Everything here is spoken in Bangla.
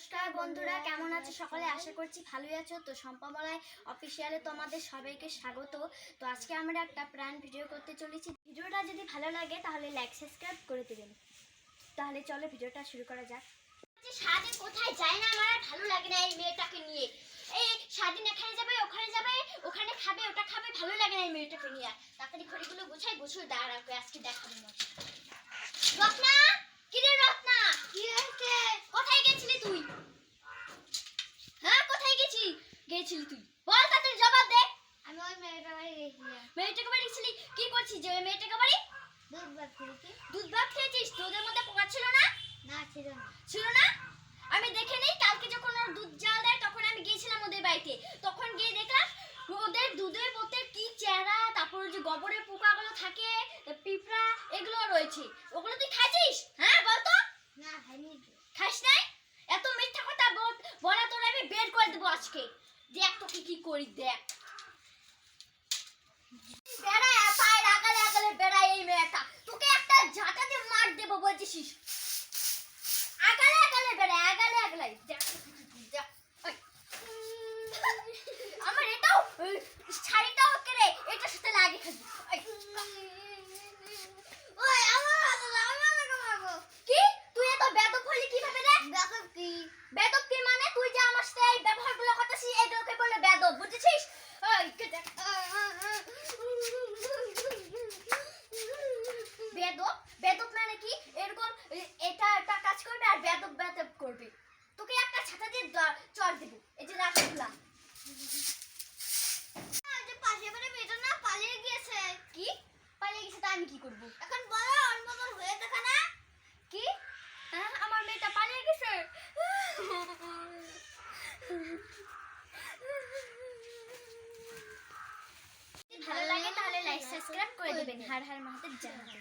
নমস্কার বন্ধুরা, কেমন আছো সকলে? আশা করছি ভালোই আছো। তো সম্পামলায় অফিসিয়ালে তোমাদের সবাইকে স্বাগত। তো আজকে আমরা একটা প্রাণ ভিডিও করতে চলেছি। ভিডিওটা যদি ভালো লাগে, তাহলে লাইক সাবস্ক্রাইব করে দেবেন। তাহলে চলো ভিডিওটা শুরু করা যাক। সারাদিন কোথায় যায় না আমার ভালো লাগে না এই মেয়েটাকে নিয়ে। এই সারাদিন এখানে যাবে, ওখানে যাবে, ওখানে খাবে, ওটা খাবে, ভালো লাগে না এই মেয়েটাকে নিয়ে। তাড়াতাড়ি ঘড়িগুলো গোছাই গোছুর দাঁড়াবে আজকে দেখাবো মজা রত্না কি রে রত্না কি হয়েছে কোথায় গেছিলি তুই হ্যাঁ কোথায় গেছি গেছিলি তুই? বল তাড়াতাড়ি জবাব দে। আমি ওই মেয়েটা বাড়ি গেছিলাম মেয়েটাকে বাড়ি গেছিলি কি করছিস যে ওই মেয়েটাকে বাড়ি? দুধ ভাত খেয়েছি। দুধ ভাত খেয়েছিস? তোদের মধ্যে পোকা ছিল না? না ছিল না। ছিল না? আমি দেখে নেই কালকে যখন ওর দুধ জাল দেয় তখন আমি গিয়েছিলাম ওদের বাড়িতে। তখন গিয়ে দেখলাম ওদের দুধের বোতে কি চেহারা তারপর যে গোবরের পোকাগুলো থাকে পিঁপড়া এগুলো রয়েছে। ওগুলো তুই খাইছিস? হ্যাঁ বলতো? না খাইনি। খাস নাই? এত মিথ্যা কথা বল- বলা তোর আমি বের করে দেবো আজকে। দেখ তোকে কি করি দেখ। বেড়ায় পায়ের আগালে আগালে বেড়ায় এই মেয়েটা। তোকে একটা ঝাঁটা দিয়ে মার দেবো বলছিস আগালে আগালে বেড়ায় আগালে আগালে। দেখ দেখ, আমার এটাও শাড়িটাও কেড়ে এটার সাথে লাগে খাবি। কি? তুই এত বেদব হলি কীভাবে রে? দেখো কি মানে তুই যে আমার সাথে এই ব্যবহারগুলো করতেছিস এগুলোকে বলে বেদব বুঝেছিস ওই কে দেখ, বেদব বেদব মানে কি এরকম এ- এটা একটা কাজ করবে আর বেদব বেদব করবে তোকে একটা ছাতা দিয়ে চড় দেবো। এই যে রাসগুলা ওই যে পাশের বাড়ির মেয়েটা না পালিয়ে গিয়েছে। কি? পালিয়ে গেছে তা আমি কি করব? এখন বলো, ওর মতন হয়ে হ্যাঁ আমার মেয়েটা পালিয়ে গেছে? ভালো লাগে তাহলে লাইক সাবস্ক্রাইব করে দেবেন। হার হার মাহাতের জানাতে